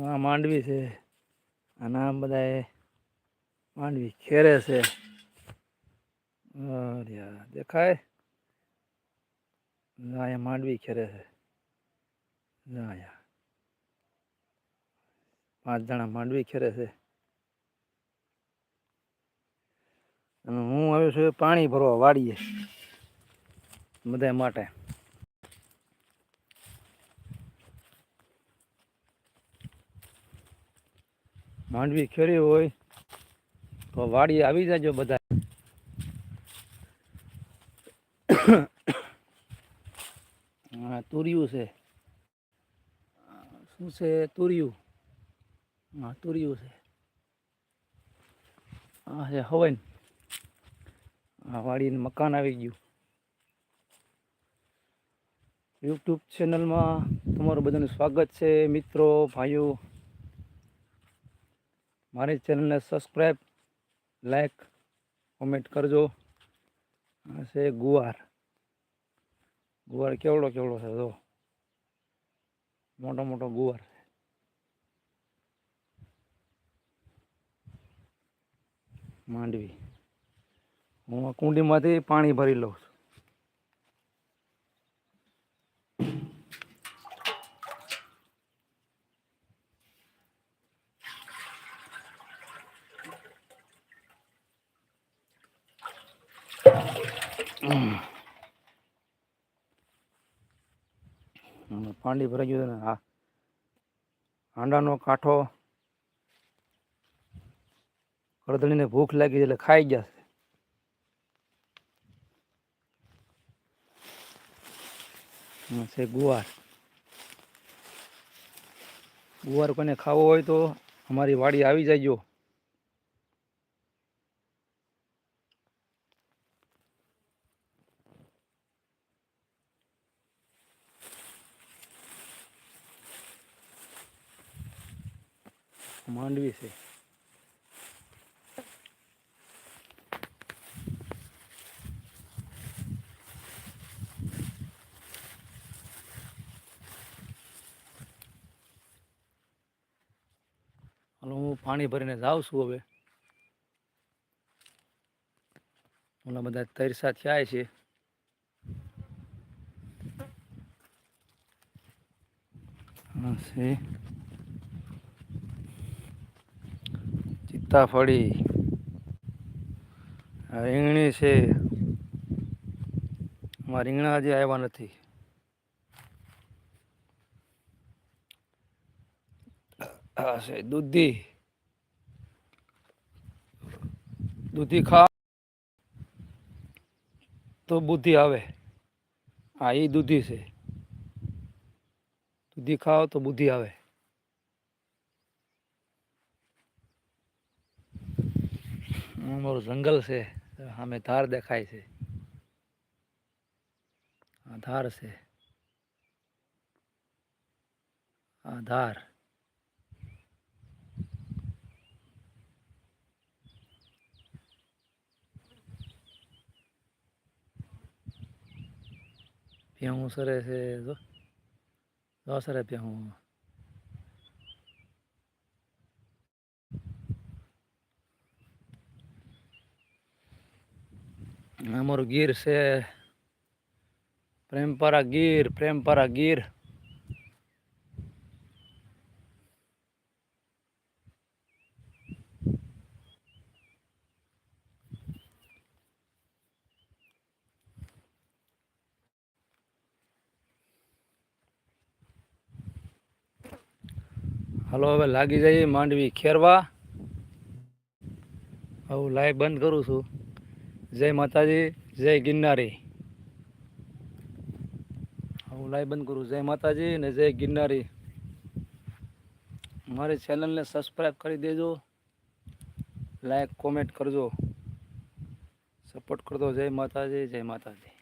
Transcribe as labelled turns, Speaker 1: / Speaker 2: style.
Speaker 1: આ માંડવી છે. અને આમ બધા માંડવી ખેરે છે. દેખાય? ના અહીંયા માંડવી ખેરે છે. ના અહીંયા પાંચ જણા માંડવી ખેરે છે. અને હું આવ્યો છું પાણી ભરવા વાડીએ બધા માટે. માંડવી ખેરી હોય તો વાડી આવી જાજો બધા. હા, તુરિયું છે. શું છે તુરિયું? હા, તુરિયું છે. હા, છે હવન. હા વાડીને મકાન આવી ગયું. યુટ્યુબ ચેનલમાં તમારું બધાનું સ્વાગત છે, મિત્રો, ભાઈઓ. મારી ચેનલને સબસ્ક્રાઈબ લાઈક કોમેન્ટ કરજો. આ છે ગુવાર. ગુવાર કેવડો કેવડો છે? જો. મોટો મોટો ગુવાર છે. માંડવી. હું આ કુંડીમાંથી પાણી ભરી લઉં છું. પાણી ભરાઈ ગયું ને, હા. હાંડાનો કાંઠો. કળદળીને ભૂખ લાગી એટલે ખાઈ ગયા છે. છે ગુવાર. ગુવાર કોને ખાવો હોય તો અમારી વાડી આવી જાયજો માંડવી છે. હાલો, હું પાણી ભરીને જાઉં છું હવે. ઓલા બધા તરસા થયા છે. હા, છે. સીતાફળી રીંગણી છે. આમાં રીંગણા હજી આવ્યા નથી. આ છે દૂધી. દૂધી ખા તો બુદ્ધિ આવે. હા એ દૂધી છે. દૂધી ખાઓ તો બુદ્ધિ આવે. આ મારું જંગલ છે સામે ધાર દેખાય છે. આ ધાર છે. આ ધાર. પ્યાહું સરે છે, જો. સરે પ્યાહું અમારું ગીર છે. પ્રેમપરા ગીર પ્રેમપરા ગીર. હાલો, હવે લાગી જઈએ માંડવી ખેરવા. હવે લાઈવ બંધ કરું છું. જય માતાજી, જય ગિરનારી. હું લાઈવ બંધ કરું. જય માતાજી ને જય ગિરનારી. મારી ચેનલને સબસ્ક્રાઈબ કરી દેજો. લાઈક કોમેન્ટ કરજો. સપોર્ટ કરજો. જય માતાજી જય માતાજી.